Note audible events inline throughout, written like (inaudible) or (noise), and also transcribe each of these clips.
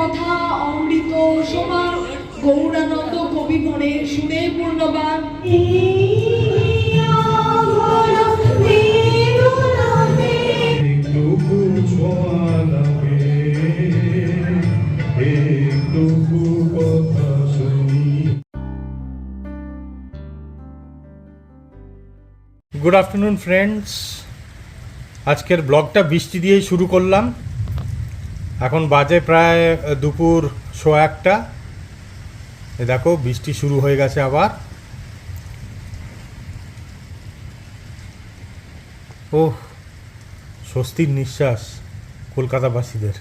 কথা অমৃত সমান গৌরানন্দ কবি মনে সুরে পূর্ণবান। শুনি গুড আফটারনুন ফ্রেন্ডস আজকের ব্লগটা বৃষ্টি দিয়েই শুরু করলাম। এখন বাজে প্রায় দুপুর শো একটা। এ দেখো, বৃষ্টি শুরু হয়ে গেছে আবার। ওহ, স্বস্তির নিঃশ্বাস কলকাতাবাসীদের।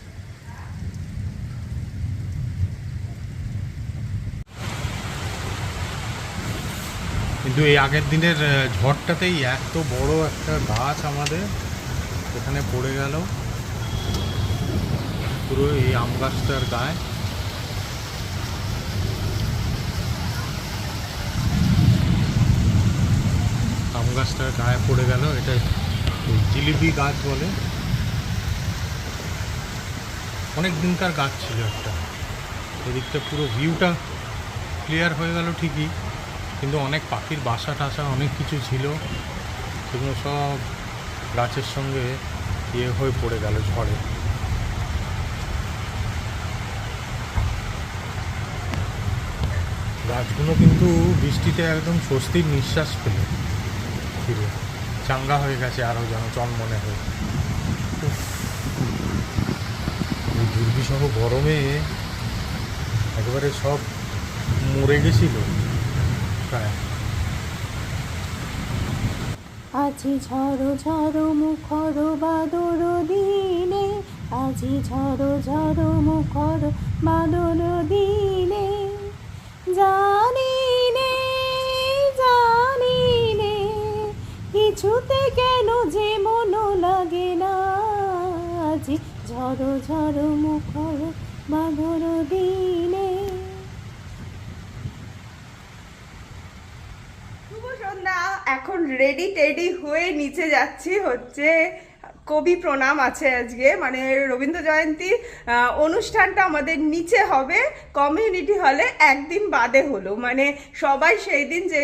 কিন্তু এই আগের দিনের ঝড়টাতেই এত বড় একটা গাছ আমাদের এখানে পড়ে গেল। পুরো এই আম গাছটার গায়ে। আম গাছটার গায়ে পড়ে গেল, এটা জিলিপি গাছ বলে। অনেক দিনকার গাছ ছিল একটা। এদিকটা পুরো ভিউটা ক্লিয়ার হয়ে গেল ঠিকই, কিন্তু অনেক পাখির বাসা টাসা, অনেক কিছু ছিল। সেগুলো সব গাছের সঙ্গে ইয়ে হয়ে পড়ে গেল ঝড়ে। গাছগুলো কিন্তু বৃষ্টিতে একদম স্বস্তির নিঃশ্বাস পেল ফিরে। চাঙ্গা হয়ে গেছে আরও যেন চনমনে হয়ে। এই দুর্বিষহ গরমে একেবারে সব মরে গেছিল প্রায়। আজি ঝড়ো ঝড়ো মুখর বাদর দিনে আজি ঝড়ো ঝড়ো মুখর বাদর দিনে জানি নে জানি নে কিছুতে কেন যে মন লাগে না? আজি ঝড়ো ঝড়ো মুখর বাদর দিনে। এখন রেডি টেডি হয়ে নিচে যাচ্ছি হচ্ছে কবি প্রণাম আছে আজকে। মানে রবীন্দ্র জয়ন্তী অনুষ্ঠানটা আমাদের নিচে হবে কমিউনিটি হলে একদিন বাদে হলো। মানে সবাই সেই দিন যে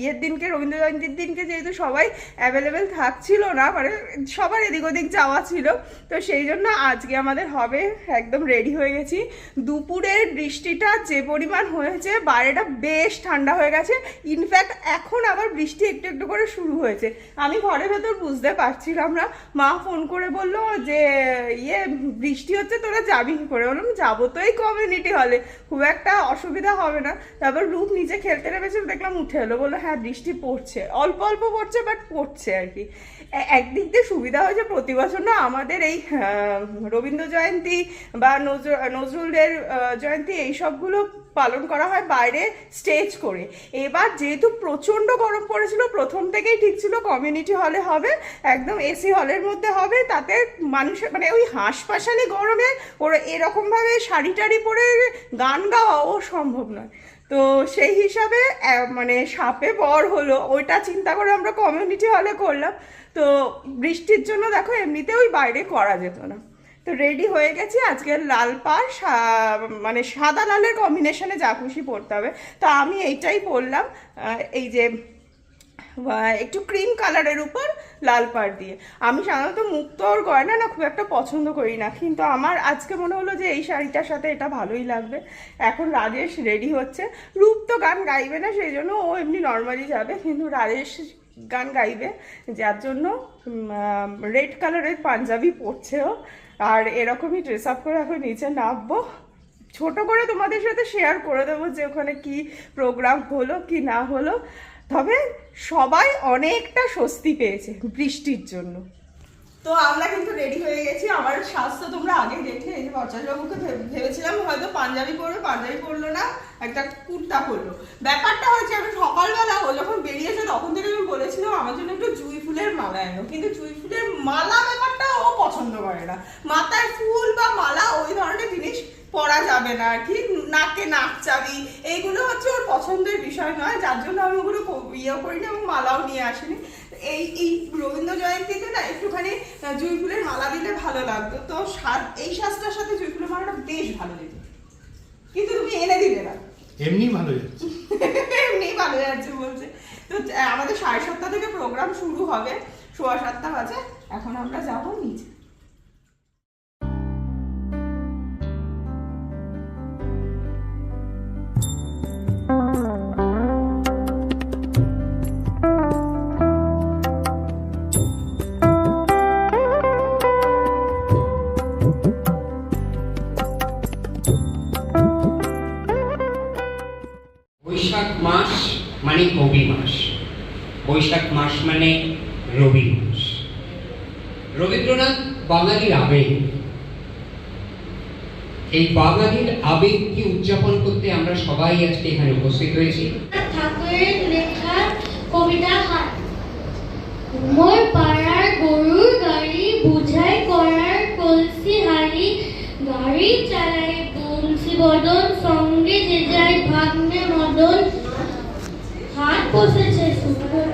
ইয়ের দিনকে, রবীন্দ্র জয়ন্তীর দিনকে যেহেতু সবাই অ্যাভেলেবেল থাকছিল না মানে সবার এদিক ওদিক যাওয়া ছিল, তো সেই জন্য আজকে আমাদের হবে, একদম রেডি হয়ে গেছি। দুপুরের বৃষ্টিটা যে পরিমাণ হয়েছে বাইরেটা বেশ ঠান্ডা হয়ে গেছে। ইনফ্যাক্ট এখন আবার বৃষ্টি একটু একটু করে শুরু হয়েছে। আমি ঘরের ভেতর বুঝতে পারছিলাম না মা ফোন করে বলল যে ইয়ে বৃষ্টি হচ্ছে, তোরা যাবি কি করে? বললাম, যাব তো এই কমিউনিটি হলে খুব একটা অসুবিধা হবে না। তারপর রূপ নিচে খেলতে নেমেছে, দেখলাম উঠে এলো। বলল হ্যাঁ বৃষ্টি পড়ছে। অল্প অল্প পড়ছে বাট পড়ছে আর কি। একদিক দিয়ে সুবিধা হয়েছে, প্রতি বছর না আমাদের এই রবীন্দ্র জয়ন্তী বা নজরুল নজরুলের জয়ন্তী, এই সবগুলো পালন করা হয় বাইরে স্টেজ করে। এবার যেহেতু প্রচণ্ড গরম পড়েছিল, প্রথম থেকেই ঠিক ছিল কমিউনিটি হলে হবে, একদম এসি হলের মধ্যে হবে, তাতে মানুষের মানে ওই হাঁসপাশালি গরমে ওর এরকমভাবে শাড়ি টাড়ি পরে গান গাওয়াও সম্ভব নয়। তো সেই হিসাবে মানে সাপে বর হলো, ওইটা চিন্তা করে আমরা কমিউনিটি হলে করলাম। তো বৃষ্টির জন্য দেখো, এমনিতে ওই বাইরে করা যেত না। তো রেডি হয়ে গেছি আজকে লাল পাড় মানে সাদা লালের কম্বিনেশনে যা খুশি পরতে হবে। তো আমি এইটাই পরলাম এই যে একটু ক্রিম কালারের উপর লাল পাড় দিয়ে। আমি সাধারণত মুক্তোর গয়না না খুব একটা পছন্দ করি না, কিন্তু আমার আজকে মনে হলো যে এই শাড়িটার সাথে এটা ভালোই লাগবে। এখন রাজেশ রেডি হচ্ছে। রূপ তো গান গাইবে না, সেই জন্য ও এমনি নর্মালি যাবে, কিন্তু রাজেশ গান গাইবে। যার জন্য রেড কালারের পাঞ্জাবি পরছে ও। আর এরকমই ড্রেস আপ করে এখন নিচে নামবো। ছোট করে তোমাদের সাথে শেয়ার করে দেবো যে ওখানে কি প্রোগ্রাম হলো, কি না হলো। তবে সবাই অনেকটা স্বস্তি পেয়েছে বৃষ্টির জন্য। তো আমরা কিন্তু রেডি হয়ে গেছি। আমার স্বাস্থ্য তোমরা আগে দেখে এই যে বর্ষাবাবুকে ভেবেছিলাম হয়তো পাঞ্জাবি পরবে, পাঞ্জাবি পরলো না, একটা কুর্তা পরলো। ব্যাপারটা হচ্ছে, আমি সকালবেলা ও যখন বেরিয়েছে, তখন থেকে আমি বলেছিলাম, আমার জন্য একটু জুই ফুলের মালা এনো কিন্তু জুই ফুলের মালা ব্যাপারটা ও পছন্দ করে না। মাথায় ফুল বা মালা ওই ধরনের জিনিস পরা যাবে না আর কি নাকে নাক চাবি এইগুলো হচ্ছে ওর পছন্দের বিষয় নয় যার জন্য আমি ওগুলো ইয়েও করি না এবং মালাও নিয়ে আসিনি। এই এই রবীন্দ্র জয়ন্তীতে না একটুখানি জুঁই ফুলের মালা দিলে ভালো লাগতো। তো সাজ এই সাজটার সাথে জুঁই ফুলের মালাটা বেশ ভালো লেগে কিন্তু তুমি এনে দিলে না। এমনি ভালো যাচ্ছে। (laughs) এমনি ভালো যাচ্ছে বলছে। তো আমাদের সাড়ে সাতটা থেকে প্রোগ্রাম শুরু হবে। সোয়া সাতটা বাজে। এখন আমরা যাব নিচে। বৈশাখ মাস মানে রবি মাস। রবীন্দ্রনাথ বাঙালির আবেগ। এই বাঙালির আবেগকে উদযাপন করতে আমরা সবাই আজকে এখানে উপস্থিত হয়েছি? ঠাকুরের লেখা কবিতা হাত মোর পাড়ার গরুর গাড়ি, বুঝাই করার কলসি হাড়ি, গাড়ি চালাই বংশী বদন, সঙ্গে যে যাই ভাগ্নে মদন, হাত বসেছে শুক্রবারের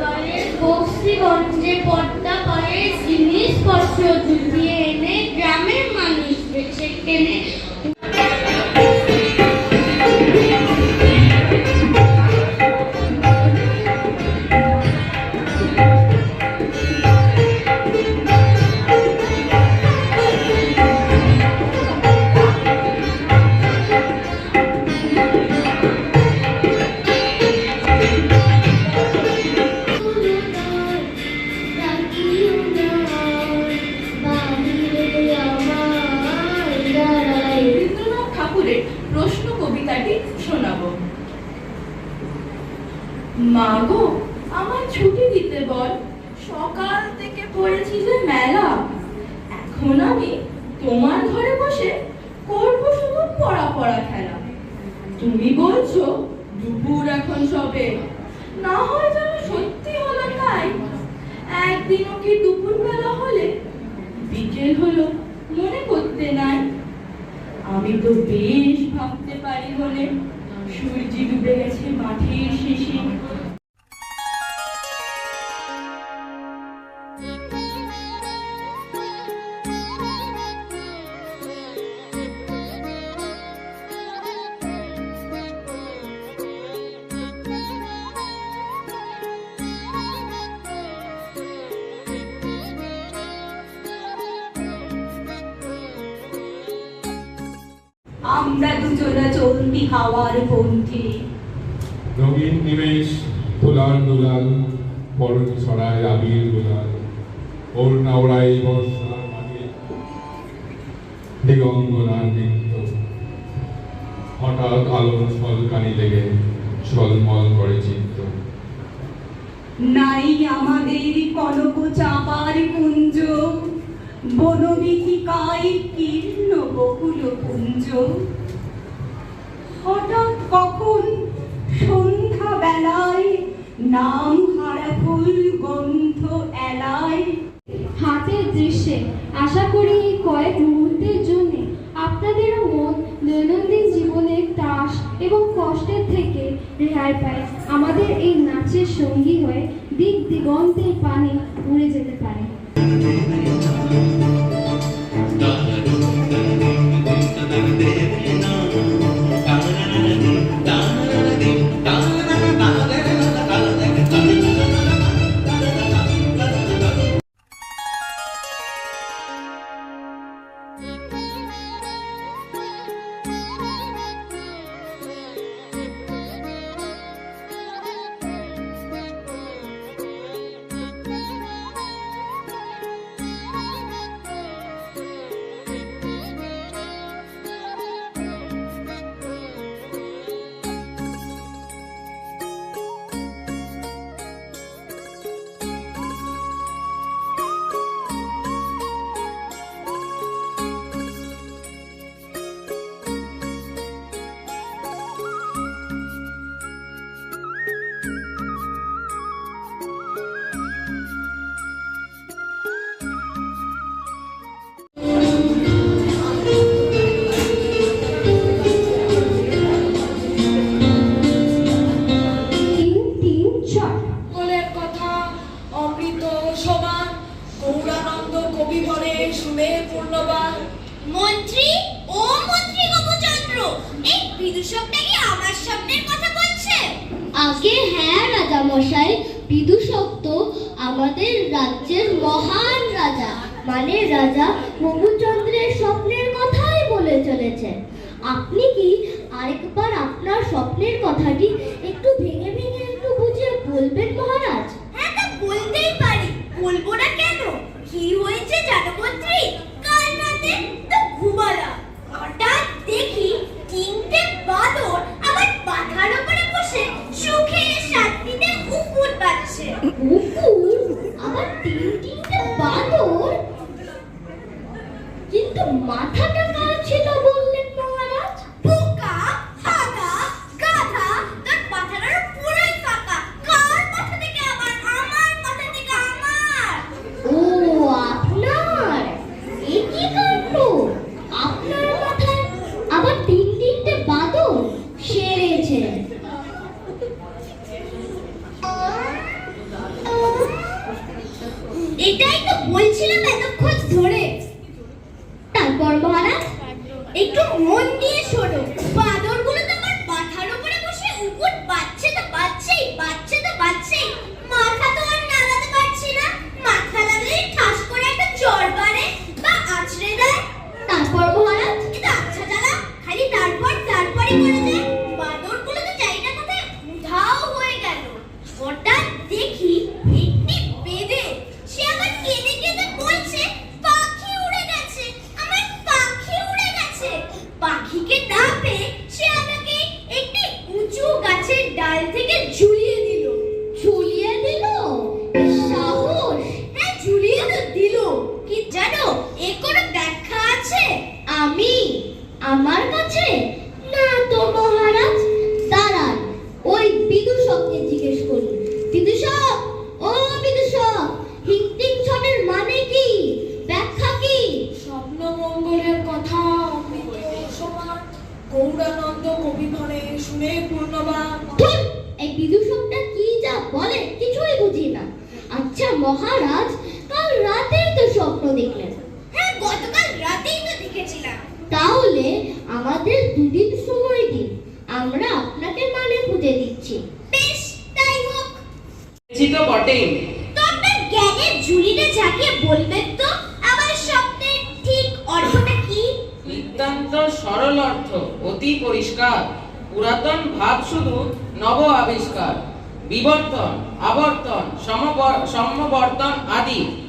বক্সিগঞ্জে পদ্মা পারে জিনিসপত্র জুটিয়ে এনে গ্রামের মানুষ বেছে কেনে একদিনও কি দুপুর বেলা হলে? বিকেল হলো, মনে করতে নাই। আমি তো বেশ ভাবতে পারি মনে সূর্য ডুবে গেছে মাঠের শেষে। আমরা দুজনা চলতি হাওয়ার পন্থী রঙিন নিমেষ তোলার দোলাল বরণ ছড়ায় আবির গোলাল ওর নাওড়াই বর্ষার মাঝে। দিগঙ্গনার নৃত্য। হঠাৎ আলোর ছলকানি লেগে ঝলমল করে চিত্ত। নাই আমাদের কনক চাপার কুঞ্জ। বনবিথিকায় কীর্ণ বকুল হঠাৎ কখন সন্ধ্যা বেলায় নাম হারা ফুল গন্ধ এলায়। হাতের দৃশ্যে আশা করি কয়েক মুহূর্তের জন্য আপনাদেরও মন দৈনন্দিন জীবনের ত্রাস এবং কষ্টের থেকে রেহাই পায়। আমাদের এই নাচের সঙ্গী হয়ে দিক দিগন্তের পানে উড়ে যেতে পারে। ভরে শুনে পূর্ণবান। মন্ত্রী ও মন্ত্রী গোপচন্দ্র এই বিদূষকটা কি আমার স্বপ্নের কথা বলছে। আগে হ্যাঁ রাজা মশাই বিদূষক তো আমাদের রাজ্যের মহান রাজা মানে রাজা মধুচন্দ্রের স্বপ্নের কথাই বলে চলেছেন আপনি কি আরেকবার আপনার স্বপ্নের কথাটি একটু ভেঙে ভেঙে একটু বুঝিয়ে বলবেন মহারাজ? হ্যাঁ তা বলতেই পারি। বলব না কেন? কি হয়েছে জানো এটাই তো বলছিলাম এতক্ষণ ধরে। তারপর মহারাজ একটু মন দিয়ে শোনো। অর্থ অতি পরিষ্কার। পুরাতন ভাব শুধু নব আবিষ্কার, বিবর্তন, আবর্তন, সমবর- সমবর্তন আদি।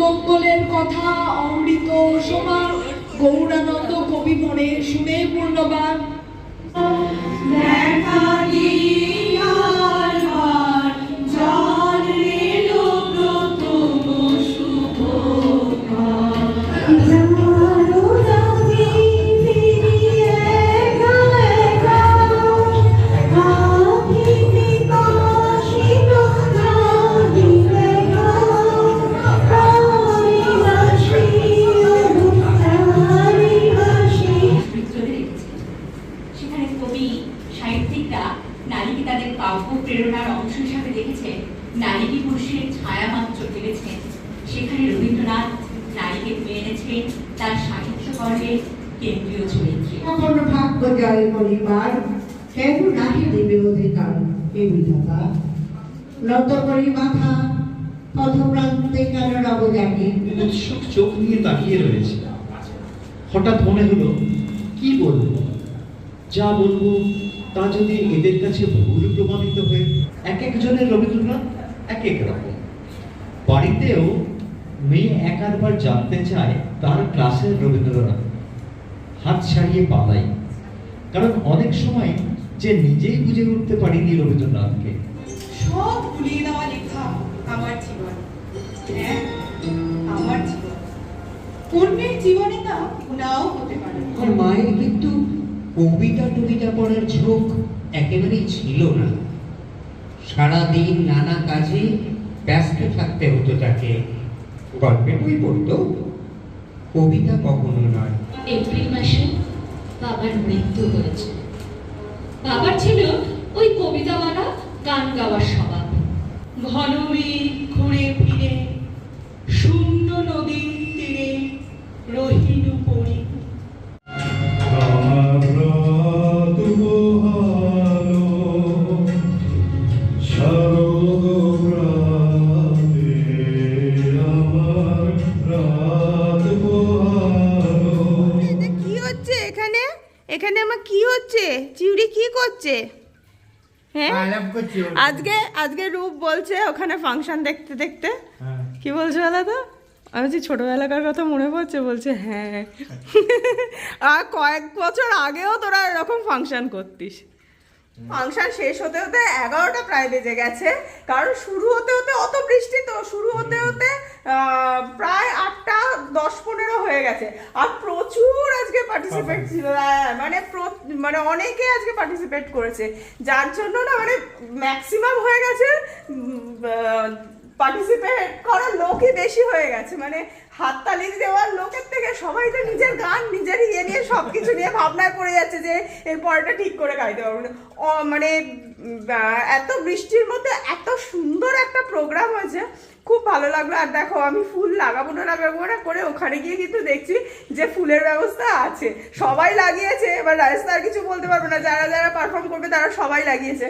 মঙ্গলের কথা অমৃত সমান গৌরানন্দ কবি ভরে শুনে পূর্ণবান চলে সাহিত্য কর্মের কেন্দ্রীয় চরিত্রে সকল ভাগ্য জয় করিবার কেন নাহি দেবে অধিকার এ বিধাতা নত করি মাথা পথপ্রান্তে কেন রব জানি উৎসুক চোখ নিয়ে তাকিয়ে রয়েছে। হঠাৎ মনে হলো কি বলব? যা বলব তা যদি এদের কাছে ভুল প্রমাণিত হয়ে এক একজনের রবীন্দ্রনাথ এক এক রকম। বাড়িতেও মেয়ে এক আধবার জানতে চায় তার ক্লাসের রবীন্দ্রনাথ। হাত ছাড়িয়ে পালাই কারণ অনেক সময় যে নিজেই বুঝে উঠতে পারিনি রবীন্দ্রনাথকে। সব ভুলিয়ে দেওয়া লেখা আমার জীবন। হ্যাঁ আমার জীবন। অন্যের জীবনে তা নাও হতে পারে আর মায়ের কিন্তু কবিতা টবিতা পড়ার ঝোঁক একেবারেই ছিল না। সারাদিন নানা কাজে ব্যস্ত থাকতে হতো তাকে। গল্পের বই পড়তো কবিতা কখনো নয়। এপ্রিল মাসে বাবার মৃত্যু হয়েছে। বাবার ছিল ওই কবিতাওয়ালা গান গাওয়ার স্বভাব। ঘন ঘুরে ফিরে, শূন্য নদীর তীরে রহি আজকে রূপ বলছে ওখানে ফাংশন দেখতে দেখতে। কি বলছো বলো তো? আমি বলছি ছোটবেলাকার কথা মনে পড়ছে বলছে হ্যাঁ। (laughs) আর কয়েক বছর আগেও তোরা এরকম ফাংশন করতিস। ফাংশন শেষ হতে হতে এগারোটা প্রায় বেজে গেছে। কারণ শুরু হতে হতে অত বৃষ্টি তো শুরু হতে হতে প্রায় আটটা দশ পনেরো হয়ে গেছে। আর প্রচুর আজকে পার্টিসিপেট ছিল। হ্যাঁ, মানে মানে অনেকে আজকে পার্টিসিপেট করেছে। যার জন্য না মানে ম্যাক্সিমাম হয়ে গেছে পার্টিসিপেট করার লোকই বেশি হয়ে গেছে মানে হাততালি দেওয়ার লোকের থেকে সবাই তো নিজের গান নিজের ইয়ে নিয়ে সব কিছু নিয়ে ভাবনায় পড়ে যাচ্ছে যে এর পরেটা ঠিক করে গাইতে পারব না। মানে এত বৃষ্টির মধ্যে এত সুন্দর একটা প্রোগ্রাম হয়েছে খুব ভালো লাগল। আর দেখো, আমি ফুল লাগাবো না লাগাবো না করে ওখানে গিয়ে কিন্তু দেখছি যে ফুলের ব্যবস্থা আছে। সবাই লাগিয়েছে। এবার রাজেশ আর কিছু বলতে পারব না। যারা যারা পারফর্ম করবে তারা সবাই লাগিয়েছে।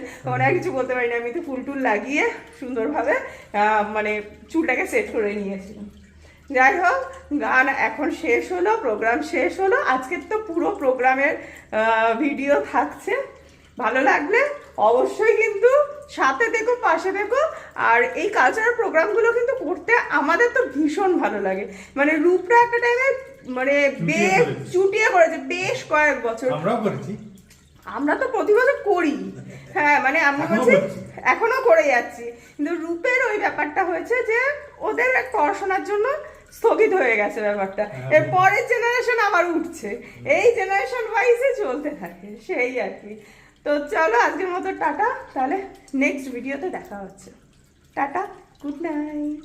আর কিছু বলতে পারি না আমি তো ফুল টুল লাগিয়ে সুন্দরভাবে মানে চুলটাকে সেট করে নিয়েছিলাম। যাই হোক, গান এখন শেষ হলো প্রোগ্রাম শেষ হলো। আজকের তো পুরো প্রোগ্রামের ভিডিও থাকছে। ভালো লাগলে অবশ্যই কিন্তু সাথে দেখো পাশে দেখো আর এই কালচারাল প্রোগ্রামগুলো কিন্তু করতে আমাদের তো ভীষণ ভালো লাগে। মানে রূপটা একটা টাইমে মানে বেশ চুটিয়ে করেছে বেশ কয়েক বছর। আমরাও করেছি। আমরা তো প্রতি বছর করি। হ্যাঁ মানে আমি এখনও বলছি। এখনও করে যাচ্ছি। কিন্তু রূপের ওই ব্যাপারটা হয়েছে যে ওদের পড়াশোনার জন্য স্থগিত হয়ে গেছে ব্যাপারটা। হ্যাঁ। এর পরের জেনারেশন আবার উঠছে। এই জেনারেশন ওয়াইজে চলতে থাকে সেই আর কি। তো চলো আজকের মতো টাটা। তাহলে নেক্সট ভিডিওতে দেখা হচ্ছে। Tata good night